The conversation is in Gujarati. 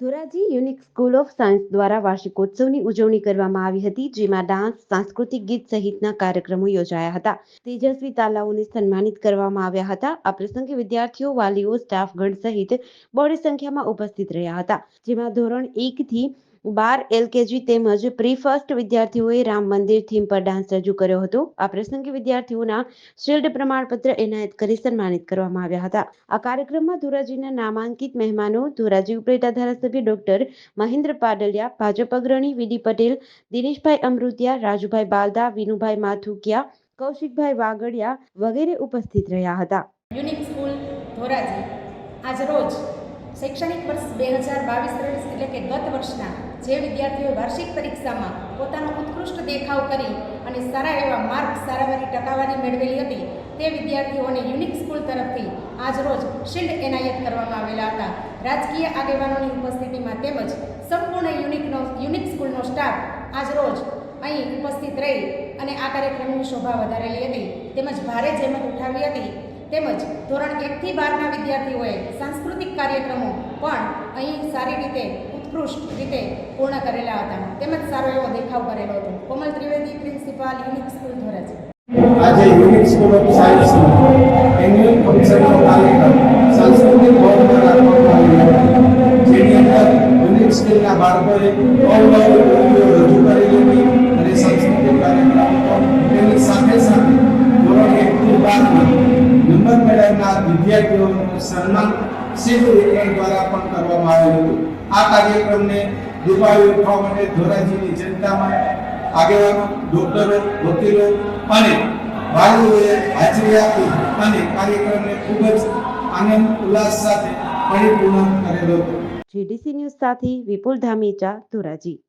Dhoraji unique school of science દ્વારા વાર્ષિકોત્સવની ઉજવણી કરવામાં આવી હતી, જેમાં ડાન્સ, સાંસ્કૃતિક ગીત સહિતના કાર્યક્રમો યોજાયા હતા. તેજસ્વી તાલાઓને સન્માનિત કરવામાં આવ્યા હતા. આ પ્રસંગે વિદ્યાર્થીઓ, વાલીઓ, સ્ટાફગણ સહિત બહોળી સંખ્યામાં ઉપસ્થિત રહ્યા હતા, જેમાં ધોરણ એક થી બાર એલકેજી તેમજ પ્રી ફર્સ્ટ વિદ્યાર્થીઓએ રામ મંદિર થીમ પર ડાન્સ રજૂ કર્યો હતો. આ પ્રસંગે વિદ્યાર્થીઓના શિલ્ડ પ્રમાણપત્ર એનાયત કરી સન્માનિત કરવામાં આવ્યા હતા. આ કાર્યક્રમમાં ધોરાજીના નામાંકિત મહેમાનો, ધોરાજી ઉપલેટા ધારાસભ્ય ડોક્ટર મહેન્દ્ર પાડલિયા, ભાજપ અગ્રણી વીડી પટેલ, દિનેશભાઈ અમૃતિયા, રાજુભાઈ બાલદા, વિનુભાઈ માથુકિયા, કૌશિકભાઈ વાગડિયા વગેરે ઉપસ્થિત રહ્યા હતા. Unique school Dhoraji. આજ રોજ શૈક્ષણિક વર્ષ બે હજાર બાવીસ ત્રેવીસ એટલે કે ગત વર્ષના જે વિદ્યાર્થીઓએ વાર્ષિક પરીક્ષામાં પોતાનો ઉત્કૃષ્ટ દેખાવ કરી અને સારા એવા માર્ક સારાવારી ટકાવારી મેળવેલી હતી, તે વિદ્યાર્થીઓને યુનિક સ્કૂલ તરફથી આજ રોજ શિલ્ડ એનાયત કરવામાં આવેલા હતા. રાજકીય આગેવાનોની ઉપસ્થિતિમાં તેમજ સંપૂર્ણ યુનિકનો, યુનિક સ્કૂલનો સ્ટાફ આજ રોજ અહીં ઉપસ્થિત રહી અને આ કાર્યક્રમની શોભા વધારેલી હતી. તેમજ ભારે જહેમત ઉઠાવી હતી. તેમજ ધોરણ એકથી બારના વિદ્યાર્થીઓએ સાંસ્કૃતિક કાર્યક્રમો પણ અહીં સારી રીતે, ઉત્કૃષ્ટ રીતે પૂર્ણ કરેલા હતા. તેમજ સારો એવો દેખાવ કરેલો હતો. Komal Trivedi, principal, unique school, Dhoraji. આજે unique school of science annual ફંક્શનનો કાર્યક્રમ સાંસ્કૃતિક ભવન દ્વારા કરવામાં આવ્યો જેની અંદર યુનિક સ્કૂલના બાળકોએ અવનવી નંબર વિદ્યાર્થીઓનું સન્માન શિલ્ડ વિતરણ દ્વારા પણ કરવામાં આવ્યું હતું. આ કાર્યક્રમને દુભાવી ઉઠાવવા માટે ધોરાજીની જનતામાં આગેવાનો, ડોક્ટરો, વકીલો અને વાલીઓએ હાજરી આપી અને કાર્યક્રમને ખૂબ જ આનંદ, ઉલ્લાસ સાથે પરિપૂર્ણ કરેલો હતો. જીડીસી ન્યૂઝ સાથે વિપુલ ધામીચા, ધોરાજી.